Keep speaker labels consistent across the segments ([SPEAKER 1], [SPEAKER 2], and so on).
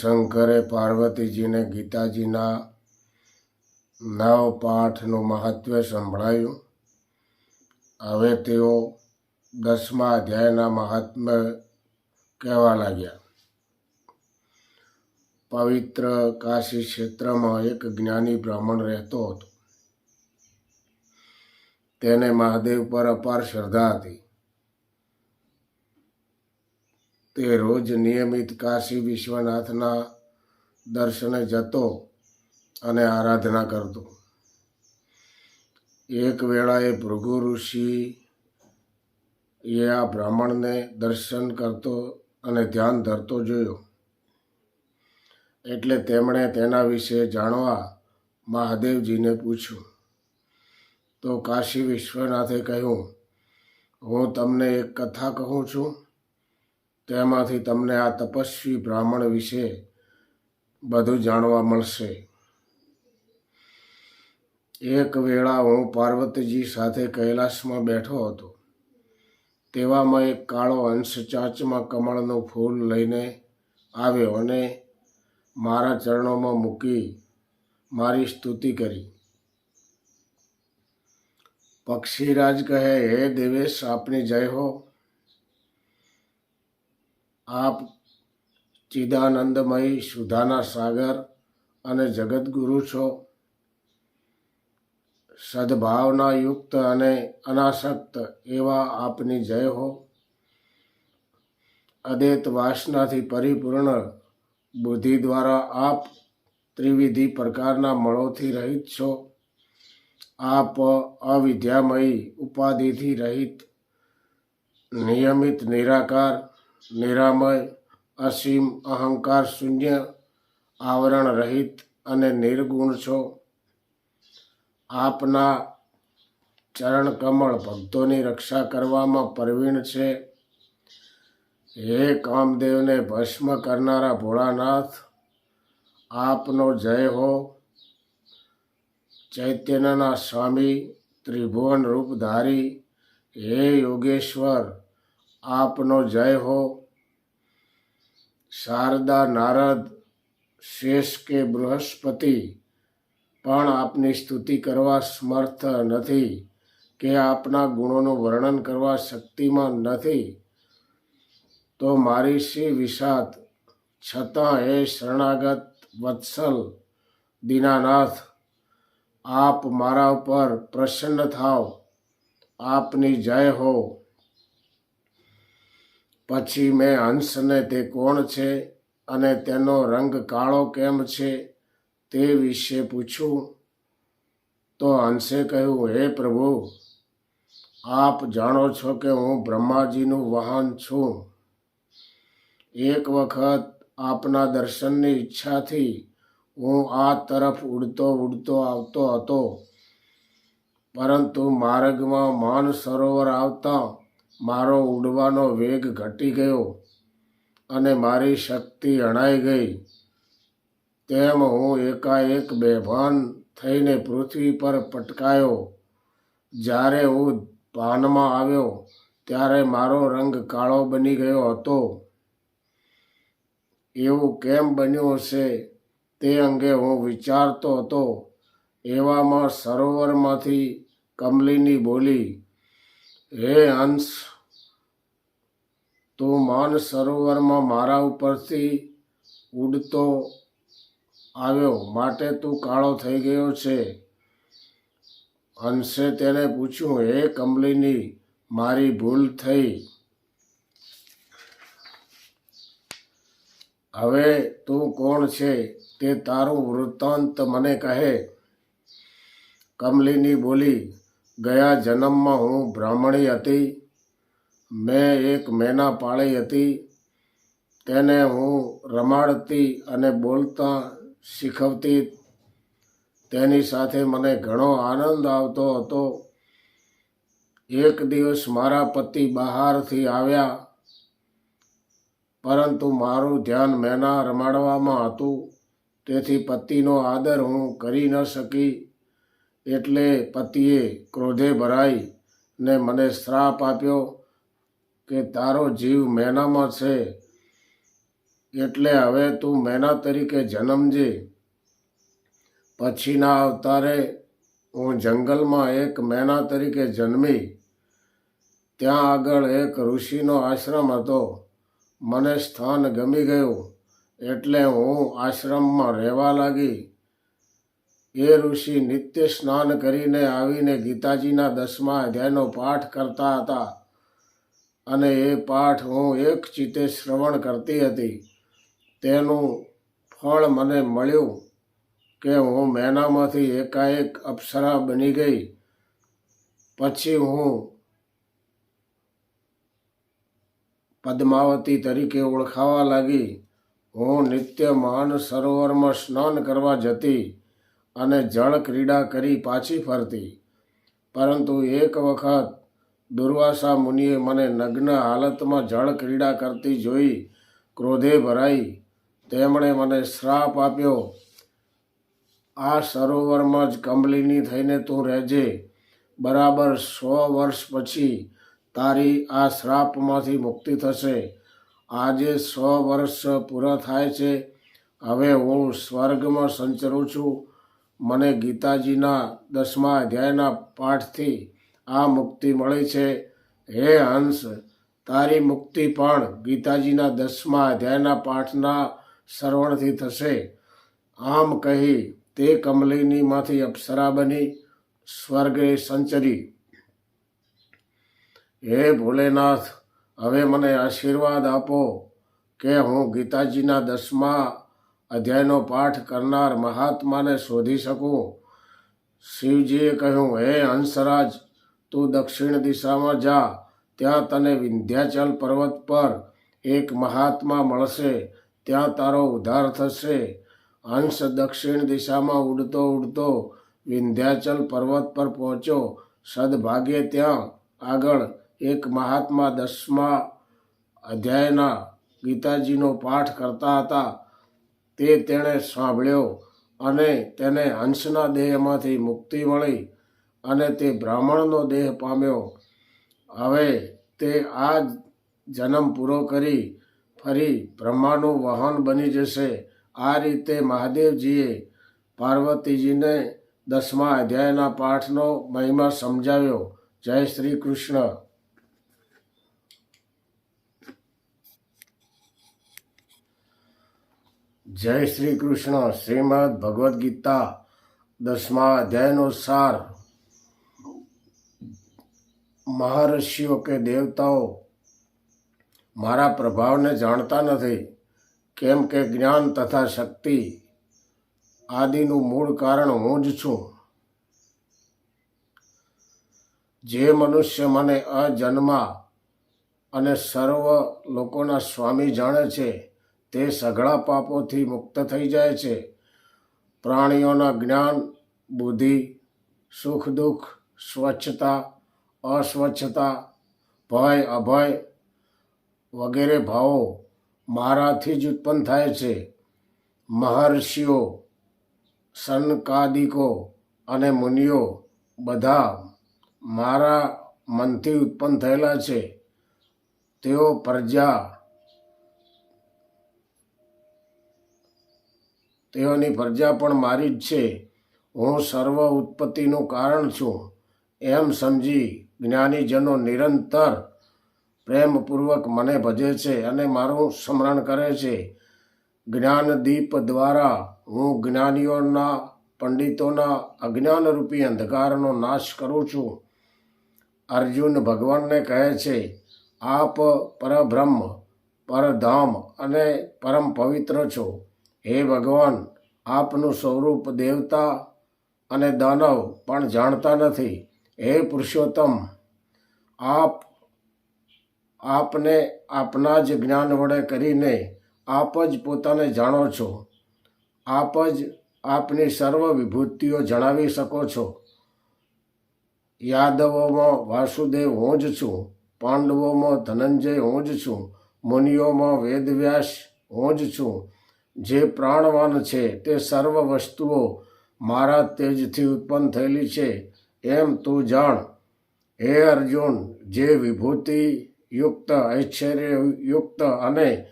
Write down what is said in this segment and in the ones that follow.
[SPEAKER 1] શંકરે પાર્વતીજીને ગીતાજીના નવ પાઠનું મહત્વ સંભળાયું. હવે તેઓ દસમા અધ્યાયના મહાત્મ્ય કહેવા લાગ્યા. પવિત્ર કાશી ક્ષેત્રમાં એક જ્ઞાની બ્રાહ્મણ રહેતો હતો. તેને મહાદેવ પર અપાર શ્રદ્ધા હતી. તે રોજ નિયમિત કાશી વિશ્વનાથના દર્શને જતો અને આરાધના કરતો. એક વેળાએ ભૃગુ ઋષિ એ આ બ્રાહ્મણને દર્શન કરતો અને ધ્યાન ધરતો જોયો. એટલે તેમણે તેના વિશે જાણવા મહાદેવજીને પૂછ્યું. તો કાશી વિશ્વનાથે કહ્યું, હું તમને એક કથા કહું છું. તેમાંથી તમને આ તપસ્વી બ્રાહ્મણ વિશે બધું જાણવા મળશે. એક વેળા હું પાર્વતીજી સાથે કૈલાસમાં બેઠો હતો. તેવામાં એક કાળો અંશ ચાંચમાં કમળનું ફૂલ લઈને આવ્યો અને મારા ચરણોમાં મૂકી મારી સ્તુતિ કરી. પક્ષીરાજ કહે, હે દેવેશ, આપની જય હો. આપ ચિદાનંદમય સુધાના સાગર અને જગતગુરુ છો. સદભાવના યુક્ત અને અનાસક્ત એવા આપની જય હો. અદેત વાસનાથી પરિપૂર્ણ બુદ્ધિ દ્વારા આપ ત્રિવિધિ પ્રકારના મળોથી રહિત છો. આપ અવિદ્યામયી ઉપાધિથી રહિત, નિયમિત, નિરાકાર નિરામય અસીમ, અહંકાર, શૂન્ય, આવરણ રહિત અને નિર્ગુણ છો. આપના ચરણ કમળ ભક્તોની રક્ષા કરવામાં પ્રવીણ છે. હે કામદેવને ભસ્મ કરનારા ભોળાનાથ, આપનો જય હો. ચૈતન્યના સ્વામી ત્રિભુવન રૂપધારી હે યોગેશ્વર આપનો જય હો. શારદા નારદ, શેષ કે બૃહસ્પતિ, પણ આપની સ્તુતિ કરવા સમર્થ નથી, કે આપના ગુણોનું વર્ણન કરવા શક્તિમાં નથી. તો મારી શ્રી વિષાદ? છતાં હે શરણાગત વત્સલ, દીનાનાથ, આપ મારા ઉપર પ્રસન્ન થાવ. આપની જય હો. પછી મેં હંસને તે કોણ છે અને તેનો રંગ કાળો કેમ છે તે વિશે પૂછ્યું. તો હંસે કહ્યું, હે પ્રભુ, આપ જાણો છો કે હું બ્રહ્માજીનું વાહન છું. એક વખત આપના દર્શનની ઈચ્છાથી હું આ તરફ ઉડતો ઉડતો આવતો હતો. પરંતુ માર્ગમાં માન સરોવર આવતા મારો ઉડવાનો વેગ ઘટી ગયો અને મારી શક્તિ અણાઈ ગઈ. તેમ હું એકાએક બેભાન થઈને પૃથ્વી પર પટકાયો. જ્યારે હું ભાનમાં આવ્યો, ત્યારે મારો રંગ કાળો બની ગયો હતો. એવું કેમ બન્યું હશે તે અંગે હું વિચારતો હતો. એવામાં સરોવરમાંથી કમલીની બોલી હે અંશ તું માન સરોવરમાં મારા ઉપરથી ઉડતો આવ્યો. માટે તું કાળો થઈ ગયો છે. અંશે તેને પૂછ્યું, હે કમલીની, મારી ભૂલ થઈ. હવે તું કોણ છે તે તારું વૃત્તાંત મને કહે. કમલીની બોલી ગયા જન્મમાં હું બ્રાહ્મણી હતી. મેં એક મેના પાળી હતી. તેને હું રમાડતી અને બોલતા શીખવતી. તેની સાથે મને ઘણો આનંદ આવતો હતો. એક દિવસ મારા પતિ બહારથી આવ્યા. પરંતુ મારું ધ્યાન મેના રમાડવામાં હતું. તેથી પતિનો આદર હું કરી ન શકી. એટલે પતિએ ક્રોધે ભરાઈ ને મને શ્રાપ આપ્યો કે તારો જીવ મેનામાં છે. એટલે હવે તું મેના તરીકે જન્મજે. પછીના અવતારે હું જંગલમાં એક મેના તરીકે જન્મી. ત્યાં આગળ એક ઋષિનો આશ્રમ હતો. મને સ્થાન ગમી ગયું. એટલે હું આશ્રમમાં રહેવા લાગી. એ ઋષિ નિત્ય સ્નાન કરીને આવીને ગીતાજીના દસમા અધ્યાયનો પાઠ કરતા હતા. અને એ પાઠ હું એક ચિત્તે શ્રવણ કરતી હતી. તેનું ફળ મને મળ્યું કે હું મેનામાંથી એકાએક અપ્સરા બની ગઈ. પછી હું પદ્માવતી તરીકે ઓળખાવા લાગી. હું નિત્ય માન સરોવરમાં સ્નાન કરવા જતી. અને જળ ક્રીડા કરી પાછી ફરતી. પરંતુ એક વખત દુર્વાસા મુનિએ મને નગ્ન હાલતમાં જળ ક્રીડા કરતી જોઈ ક્રોધે ભરાઈ. તેમણે મને શ્રાપ આપ્યો, આ સરોવરમાં જ કમલીની થઈને તું રહેજે. બરાબર સો વર્ષ પછી તારી આ શ્રાપમાંથી મુક્તિ થશે. આજે સો વર્ષ પૂરા થાય છે. હવે હું સ્વર્ગમાં સંચરું છું. મને ગીતાજીના દસમા અધ્યાયના પાઠથી આ મુક્તિ મળી છે. હે હંસ, તારી મુક્તિ પણ ગીતાજીના દસમા અધ્યાયના પાઠના શ્રવણથી થશે. આમ કહી તે કમલિનીમાંથી અપ્સરા બની સ્વર્ગે સંચરી. હે ભોલેનાથ, હવે મને આશીર્વાદ આપો કે હું ગીતાજીના દસમા અધ્યાયનો પાઠ કરનાર મહાત્માને શોધી શકું? શિવજીએ કહ્યું, હે હંસરાજ, તું દક્ષિણ દિશામાં જા. ત્યાં તને વિંધ્યાચલ પર્વત પર એક મહાત્મા મળશે. ત્યાં તારો ઉદ્ધાર થશે. હંસ દક્ષિણ દિશામાં ઉડતો ઉડતો વિંધ્યાચલ પર્વત પર પહોંચ્યો. સદભાગ્યે ત્યાં આગળ એક મહાત્મા દસમા અધ્યાયના ગીતાજીનો પાઠ કરતા હતા. તે તેણે સાંભળ્યો અને તેને હંસના દેહમાંથી મુક્તિ મળી અને તે બ્રાહ્મણનો દેહ પામ્યો. હવે તે આ જન્મ પૂરો કરી ફરી બ્રહ્માનું વાહન બની જશે. આ રીતે મહાદેવજીએ પાર્વતીજીને દસમા અધ્યાયના પાઠનો મહિમા સમજાવ્યો. જય શ્રી કૃષ્ણ. જય શ્રી કૃષ્ણ. શ્રીમદ ભગવદ્ ગીતા, દસમા અધ્યાયનો સાર. મહર્ષિઓ કે દેવતાઓ, મારા પ્રભાવને જાણતા નથી. કેમ કે જ્ઞાન તથા શક્તિ આદિનું મૂળ કારણ હું જ છું. જે મનુષ્ય મને અજન્મા અને સર્વ લોકોના સ્વામી જાણે છે તે સઘળા પાપોથી મુક્ત થઈ જાય છે. પ્રાણીઓના જ્ઞાન, બુદ્ધિ, સુખ, દુઃખ, સ્વચ્છતા, અસ્વચ્છતા, ભય, અભય વગેરે ભાવો મારાથી જ ઉત્પન્ન થાય છે. મહર્ષિઓ, સનકાદિકો અને મુનિઓ બધા મારા મનથી ઉત્પન્ન થયેલા છે. તેઓ પ્રજા તેઓની પ્રજા પણ મારી જ છે. હું સર્વ ઉત્પત્તિનું કારણ છું. એમ સમજી જ્ઞાનીજનો નિરંતર પ્રેમપૂર્વક મને ભજે છે અને મારું સ્મરણ કરે છે. જ્ઞાનદીપ દ્વારા હું જ્ઞાનીઓના, પંડિતોના અજ્ઞાનરૂપી અંધકારનો નાશ કરું છું. અર્જુન ભગવાનને કહે છે, આપ પરબ્રહ્મ, પરધામ અને પરમ પવિત્ર છો. હે ભગવાન, આપનું સ્વરૂપ દેવતા અને દાનવ પણ જાણતા નથી. હે પુરુષોત્તમ, આપ, આપને આપના જ જ્ઞાન વડે કરીને આપ જ પોતાને જાણો છો. આપ જ આપની સર્વ વિભૂતિઓ જણાવી શકો છો. યાદવોમાં વાસુદેવ હું જ છું, પાંડવોમાં ધનંજય હું જ છું, મુનિઓમાં વેદવ્યાસ હું જ છું જે પ્રાણવાન છે તે સર્વ વસ્તુઓ મારા તેજથી ઉત્પન્ન થયેલી છે. એમ તું જાણ. હે અર્જુન, જે વિભૂતિ યુક્ત ઐશ્વર્ય યુક્ત અને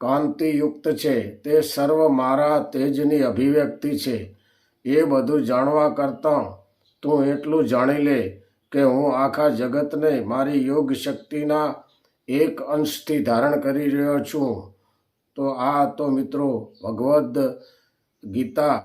[SPEAKER 1] કાંતિયુક્ત છે, તે સર્વ મારા તેજની અભિવ્યક્તિ છે. એ બધું જાણવા કરતાં તું એટલું જાણી લે કે હું આખા જગતને મારી યોગ શક્તિના એક અંશથી ધારણ કરી રહ્યો છું. તો આ તો મિત્રો ભગવદ્ ગીતા